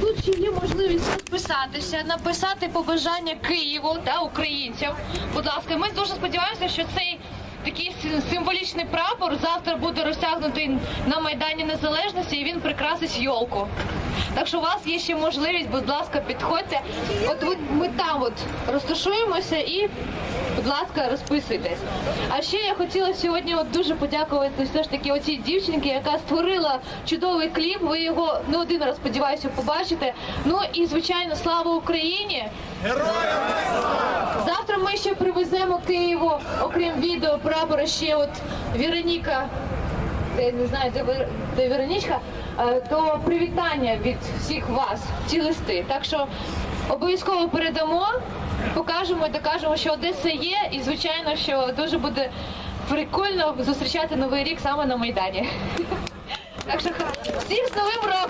Тут ще є можливість розписатися, написати побажання Києву та українцям. Будь ласка, ми дуже сподіваємося, що цей такий символічний прапор завтра буде розтягнутий на Майдані Незалежності і він прикрасить йолку. Так що у вас є ще можливість, будь ласка, підходьте. От ви- там от розташуємося і, будь ласка, розписуйтесь. А ще я хотіла сьогодні от дуже подякувати все ж таки оцій дівчинці, яка створила чудовий кліп. Ви його не один раз сподіваюся побачите. Ну і звичайно, слава Україні! Героям! Завтра ми ще привеземо Києву, окрім відео прапора, ще от Вероніка, я не знаю, де, де Веронічка, е, то привітання від всіх вас, ці листи. Так що обов'язково передамо, покажемо і докажемо, що Одеса є, і звичайно, що дуже буде прикольно зустрічати новий рік саме на Майдані. Так що всіх з новим роком!